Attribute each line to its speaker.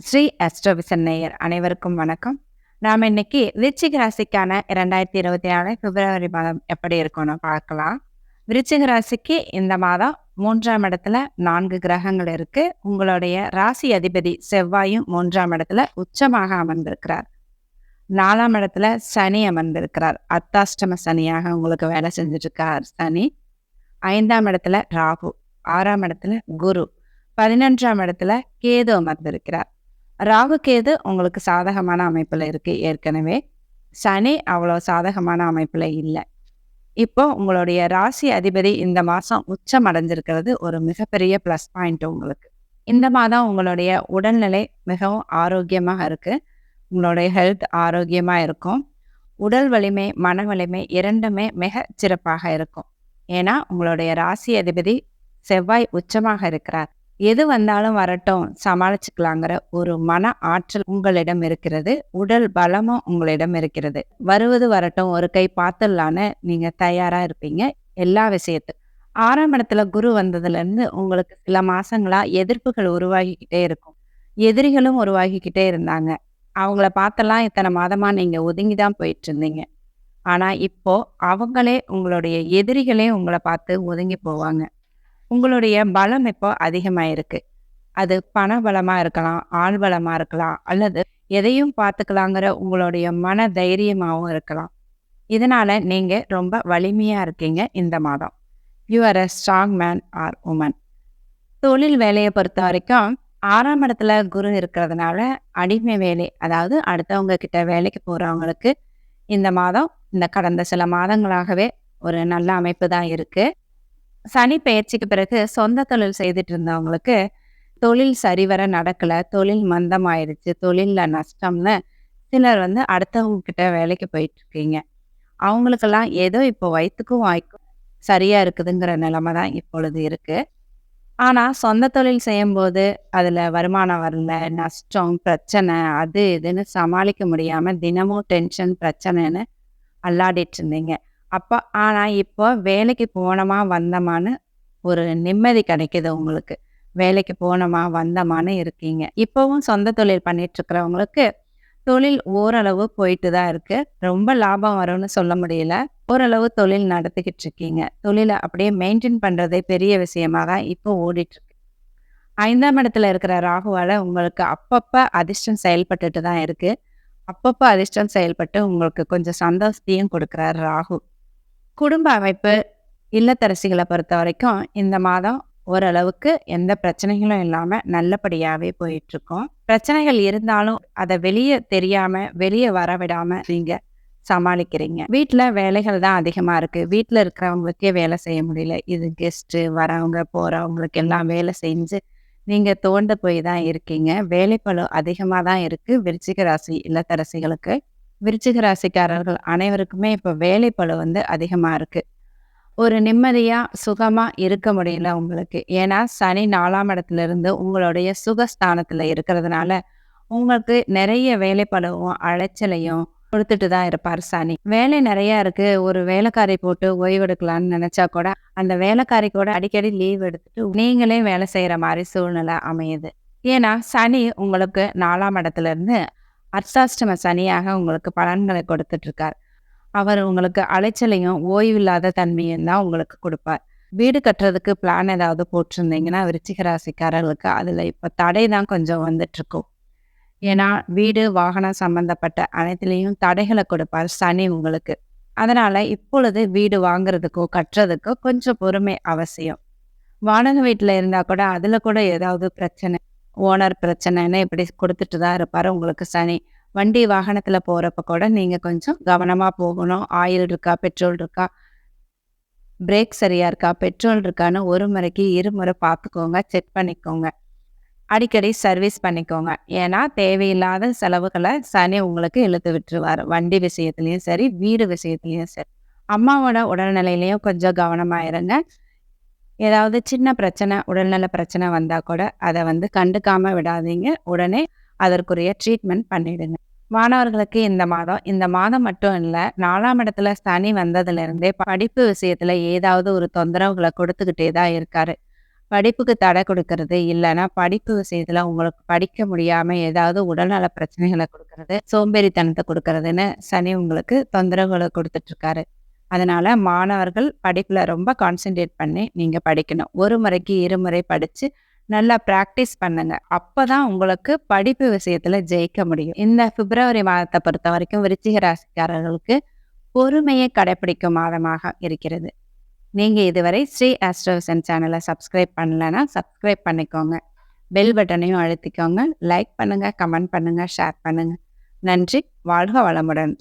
Speaker 1: ஸ்ரீ அஸ்ட்ரோவிசன் நேயர் அனைவருக்கும் வணக்கம். நாம் இன்னைக்கு விருச்சிக ராசிக்கான இரண்டாயிரத்தி இருபத்தி நாலு பிப்ரவரி மாதம் எப்படி இருக்கும்னு பார்க்கலாம். விருச்சிக ராசிக்கு இந்த மாதம் மூன்றாம் இடத்துல நான்கு கிரகங்கள் இருக்கு. உங்களுடைய ராசி அதிபதி செவ்வாயும் மூன்றாம் இடத்துல உச்சமாக அமர்ந்திருக்கிறார். நாலாம் இடத்துல சனி அமர்ந்திருக்கிறார். அர்த்தாஷ்டம சனியாக உங்களுக்கு வேலை செஞ்சிட்ருக்கார் சனி. ஐந்தாம் இடத்துல ராகு. ஆறாம் இடத்துல குரு. பதினொன்றாம் இடத்துல கேது அமர்ந்திருக்கிறார். ராகுகேது உங்களுக்கு சாதகமான அமைப்பில் இருக்கு. ஏற்கனவே சனி அவ்வளோ சாதகமான அமைப்பில் இல்லை. இப்போ உங்களுடைய ராசி அதிபதி இந்த மாதம் உச்சம் அடைஞ்சிருக்கிறது ஒரு மிகப்பெரிய ப்ளஸ் பாயிண்ட் உங்களுக்கு. இந்த மாதம் உங்களுடைய உடல்நிலை மிகவும் ஆரோக்கியமாக இருக்குது உங்களுடைய ஹெல்த் ஆரோக்கியமாக இருக்கும். உடல் வலிமை மன வலிமை இரண்டுமே மிக சிறப்பாக இருக்கும். ஏன்னா உங்களுடைய ராசி அதிபதி செவ்வாய் உச்சமாக இருக்கிறார். எது வந்தாலும் வரட்டும் சமாளிச்சுக்கலாங்கிற ஒரு மன ஆற்றல் உங்களிடம் இருக்கிறது. உடல் பலமும் உங்களிடம் இருக்கிறது. வருவது வரட்டும் ஒரு கை பார்த்துடலான்னு நீங்க தயாரா இருப்பீங்க. எல்லா விஷயத்துக்கும். ஆறாம் இடத்துல குரு வந்ததுலேருந்து உங்களுக்கு சில மாசங்களா எதிர்ப்புகள் உருவாகிக்கிட்டே இருக்கும். எதிரிகளும் உருவாகிக்கிட்டே இருந்தாங்க. அவங்கள பார்த்தெல்லாம் இத்தனை மாதமா நீங்க ஒதுங்கி தான் போயிட்டு இருந்தீங்க ஆனா இப்போ அவங்களே உங்களுடைய எதிரிகளே உங்களை பார்த்து ஒதுங்கி போவாங்க. உங்களுடைய பலம் இப்போ அதிகமாயிருக்கு. அது பண பலமா இருக்கலாம் ஆள் பலமாக இருக்கலாம் அல்லது எதையும் பார்த்துக்கலாங்கிற உங்களுடைய மன தைரியமாகவும் இருக்கலாம். இதனால நீங்கள் ரொம்ப வலிமையா இருக்கீங்க இந்த மாதம். You are a strong man or woman தொழில் வேலையை பொறுத்த வரைக்கும் ஆறாம் இடத்துல குரு இருக்கிறதுனால அடிமை வேலை அதாவது அடுத்தவங்க கிட்ட வேலைக்கு போறவங்களுக்கு இந்த மாதம் இந்த கடந்த சில மாதங்களாகவே ஒரு நல்ல அமைப்பு தான் இருக்கு. சனி பெயர்ச்சிக்கு பிறகு சொந்த தொழில் செய்துட்டு இருந்தவங்களுக்கு தொழில் சரிவர நடக்கல தொழில் மந்தமாயிருச்சு தொழில்ல நஷ்டம்னு சிலர் வந்து அடுத்தவங்க கிட்ட வேலைக்கு போயிட்டு இருக்கீங்க அவங்களுக்கெல்லாம் ஏதோ இப்போ வயிற்றுக்கும் வாய்க்கும் சரியா இருக்குதுங்கிற நிலைமை தான் இப்பொழுது இருக்கு. ஆனா சொந்த தொழில் செய்யும்போது அதுல வருமானம் வரல நஷ்டம் பிரச்சனை அது இதுன்னு சமாளிக்க முடியாம தினமும் டென்ஷன் பிரச்சனைன்னு அல்லாடிட்டு இருந்தீங்க அப்போ ஆனால் இப்போ வேலைக்கு போனோமா வந்தோமான்னு ஒரு நிம்மதி கிடைக்குது உங்களுக்கு. வேலைக்கு போனோமா வந்தோமான்னு இருக்கீங்க. இப்போவும் சொந்த தொழில் பண்ணிட்டு இருக்கிறவங்களுக்கு தொழில் ஓரளவு போயிட்டு தான் இருக்கு. ரொம்ப லாபம் வரும்னு சொல்ல முடியல. ஓரளவு தொழில் நடத்திக்கிட்டு இருக்கீங்க தொழிலை அப்படியே மெயின்டைன் பண்ணுறதே பெரிய விஷயமா தான் இப்போ ஓடிட்டு இருக்கு ஐந்தாம் இடத்துல இருக்கிற ராகுவால் உங்களுக்கு அப்பப்போ அதிர்ஷ்டம் செயல்பட்டுட்டு தான் இருக்குது அப்பப்போ அதிர்ஷ்டம் செயல்பட்டு உங்களுக்கு கொஞ்சம் சந்தோஷத்தையும் கொடுக்குறாரு ராகு. குடும்ப அமைப்பு இல்லத்தரசிகளை பொறுத்த வரைக்கும் இந்த மாதம் ஓரளவுக்கு எந்த பிரச்சனைகளும் இல்லாம நல்லபடியாவே போயிட்டு இருக்கோம் பிரச்சனைகள் இருந்தாலும் அதை வெளியே தெரியாம வெளியே வர விடாமல் நீங்க சமாளிக்கிறீங்க. வீட்டில் வேலைகள் தான் அதிகமாக இருக்கு. வீட்டில் இருக்கிறவங்களுக்கே வேலை செய்ய முடியல. இது கெஸ்ட்டு வரவங்க போகிறவங்களுக்கு எல்லாம் வேலை செஞ்சு நீங்கள் தோண்டு போய் தான் இருக்கீங்க. வேலைப்பளு அதிகமாக தான் இருக்குது விருச்சிக ராசி இல்லத்தரசிகளுக்கு விருச்சிக ராசிக்காரர்கள் அனைவருக்குமே இப்போ வேலைப்பளு வந்து அதிகமாக இருக்குது ஒரு நிம்மதியாக சுகமாக இருக்க முடியல உங்களுக்கு. ஏன்னா சனி நாலாம் இடத்துல இருந்து உங்களுடைய சுகஸ்தானத்தில் இருக்கிறதுனால உங்களுக்கு நிறைய வேலைப்பளவும் அலைச்சலையும் கொடுத்துட்டு தான் இருப்பார் சனி. வேலை நிறையா இருக்குது ஒரு வேலைக்காரி போட்டு ஓய்வெடுக்கலான்னு நினச்சா கூட அந்த வேலைக்காரி கூட அடிக்கடி லீவ் எடுத்துட்டு நீங்களே வேலை செய்கிற மாதிரி சூழ்நிலை அமையுது. ஏன்னா சனி உங்களுக்கு நாலாம் இடத்துல இருந்து அர்த்தாஷ்டம சனியாக உங்களுக்கு பலன்களை கொடுத்துட்ருக்கார். அவர் உங்களுக்கு அலைச்சலையும் ஓய்வில்லாத தன்மையும் தான் உங்களுக்கு கொடுப்பார். வீடு கட்டுறதுக்கு பிளான் ஏதாவது போட்டிருந்தீங்கன்னா விருச்சிகராசிக்காரர்களுக்கு அதில் இப்போ தடை தான் கொஞ்சம் வந்துட்டுருக்கும் ஏன்னா வீடு வாகனம் சம்மந்தப்பட்ட அனைத்துலேயும் தடைகளை கொடுப்பார் சனி உங்களுக்கு. அதனால் இப்பொழுது வீடு வாங்குறதுக்கோ கட்டுறதுக்கோ கொஞ்சம் பொறுமை அவசியம். வாடகை வீட்டில் இருந்தால் கூட அதில் கூட ஏதாவது பிரச்சனை ஓனர் பிரச்சனைன்னு இப்படி கொடுத்துட்டு தான் இருப்பார். உங்களுக்கு சனி வண்டி வாகனத்தில் போகிறப்ப கூட நீங்கள் கொஞ்சம் கவனமாக போகணும். ஆயில் இருக்கா பெட்ரோல் இருக்கா பிரேக் சரியாக இருக்கா பெட்ரோல் இருக்கான்னு ஒரு முறைக்கு இருமுறை பார்த்துக்கோங்க செக் பண்ணிக்கோங்க. அடிக்கடி சர்வீஸ் பண்ணிக்கோங்க. ஏன்னா தேவையில்லாத செலவுகளை சனி உங்களுக்கு இழுத்து விட்டுருவார். வண்டி விஷயத்துலையும் சரி வீடு விஷயத்துலையும் சரி. அம்மாவோட உடல்நிலையிலையும் கொஞ்சம் கவனமாக இருங்க. ஏதாவது சின்ன பிரச்சனை உடல்நல பிரச்சனை வந்தால் கூட அதை வந்து கண்டுக்காம விடாதீங்க. உடனே அதற்குரிய ட்ரீட்மெண்ட் பண்ணிடுங்க. மாணவர்களுக்கு இந்த மாதம் இந்த மாதம் மட்டும் இல்லை நாலாம் இடத்துல சனி வந்ததுலேருந்தே படிப்பு விஷயத்தில் ஏதாவது ஒரு தொந்தரவுகளை கொடுத்துக்கிட்டே தான் இருக்காரு. படிப்புக்கு தடை கொடுக்கறது இல்லைன்னா படிப்பு விஷயத்துல உங்களுக்கு படிக்க முடியாம ஏதாவது உடல்நல பிரச்சனைகளை கொடுக்கறது சோம்பேறித்தனத்தை கொடுக்கறதுன்னு சனி உங்களுக்கு தொந்தரவுகளை கொடுத்துட்ருக்காரு அதனால் மாணவர்கள் படிப்பில் ரொம்ப கான்சென்ட்ரேட் பண்ணி நீங்கள் படிக்கணும். ஒரு முறைக்கு இருமுறை படித்து நல்லா ப்ராக்டிஸ் பண்ணுங்க. அப்பதான் உங்களுக்கு படிப்பு விஷயத்தில் ஜெயிக்க முடியும். இந்த பிப்ரவரி மாதத்தை பொறுத்த வரைக்கும் விருச்சிக ராசிக்காரர்களுக்கு பொறுமையை கடைபிடிக்கும் மாதமாக இருக்கிறது. நீங்கள் இதுவரை ஸ்ரீ ஆஸ்ட்ரோசன் சேனலை சப்ஸ்கிரைப் பண்ணலைன்னா சப்ஸ்கிரைப் பண்ணிக்கோங்க. பெல் பட்டனையும் அழுத்திக்கோங்க. லைக் பண்ணுங்கள் கமெண்ட் பண்ணுங்கள் ஷேர் பண்ணுங்கள் நன்றி. வாழ்க வளமுடன்.